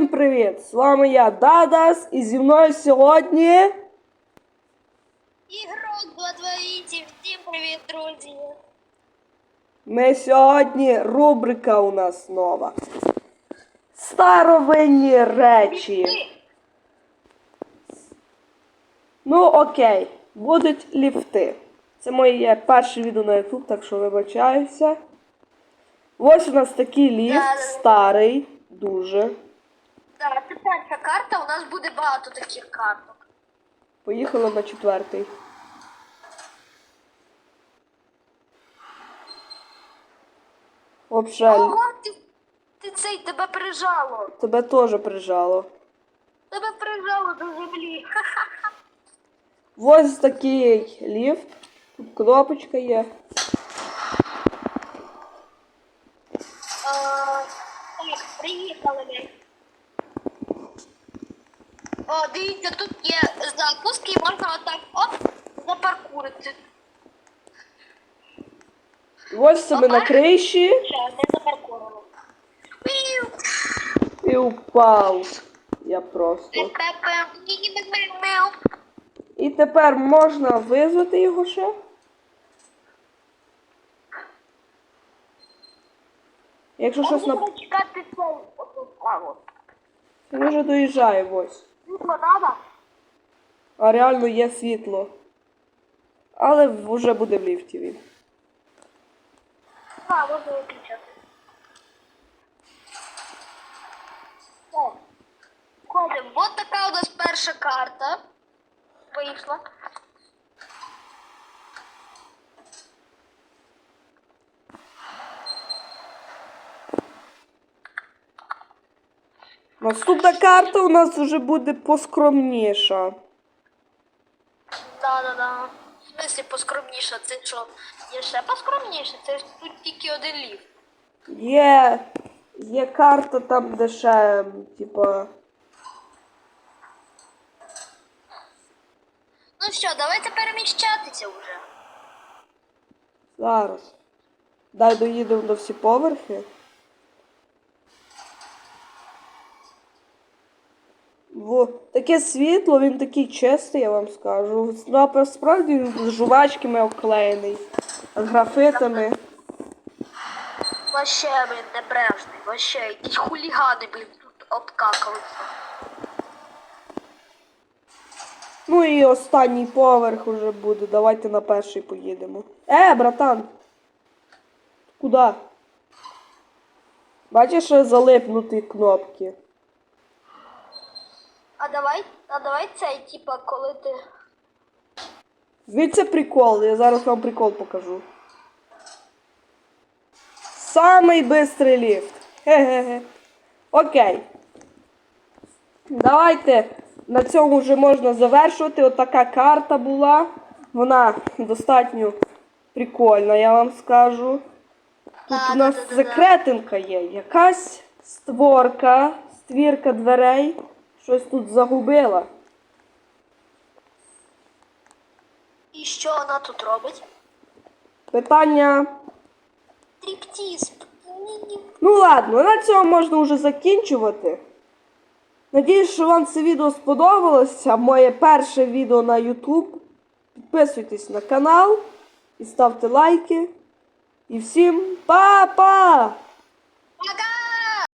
Всім привіт! З вами я Дадас і зі мною сьогодні. Ігрок 228, всім привіт, друзі. Ми сьогодні рубрика у нас нова. Старовинні речі. Ну окей, будуть ліфти. Це моє перше відео на YouTube, так що вибачаюся. Ось у нас такий ліфт, старий, дуже. Перша карта, у нас буде багато таких карток. Поїхали на четвертий. Вообще, Ого, ти, ти цей тебе прижало. тебе теж прижало. Тебе прижало до землі. Ха-ха. Ось такий ліфт. Тут кнопочка є. Е, Так, приїхали ми. О, дивіться, тут є запуск і можна отак оп, запаркурити. Ось ми на криші не запаркурили. Пів. і упав. Я просто. І тепер можна визвати його ще. Якщо щось на. Чекати цей отут, а, от. Він вже доїжджає ось. Надо? А реально є світло. Але вже буде в ліфті він. А, можна виключати. О, Ходимо. От така у нас перша карта. Вийшла. Наступна карта у нас вже буде поскромніша. Да-да-да. В смысле поскромніше, це що? Є ще поскромніше, це ж тут тільки один ліфт. Є. Є карта там, де ще, типа. Ну що, давайте переміщатися вже. Зараз. Дай доїдемо до всі поверхи. Во, таке світло, він такий чистий, я вам скажу. Ну, справді він з жувачками обклеєний, з графитами. Вообще, блін, небрежний, вообще, якісь хулігани, блін, тут обкакалися. Ну і останній поверх уже буде. Давайте на перший поїдемо. Е, братан! Куди? Бачиш, що залипнуті кнопки. А давай, а давай цей, типа, коли ти. Звідси прикол, я зараз вам прикол покажу. Самий бистрий ліфт. Хе-хе-хе. Окей. Давайте на цьому вже можна завершувати. Отака карта була. Вона достатньо прикольна, я вам скажу. Тут у нас секретинка є. Якась створка, створка дверей. Щось тут загубила. І що вона тут робить? Питання. Тріктіз. Ні-ні. Ну ладно, на цьому можна вже закінчувати. Надіюсь, що вам це відео сподобалося. Моє перше відео на YouTube. Підписуйтесь на канал і ставте лайки. І всім па-па!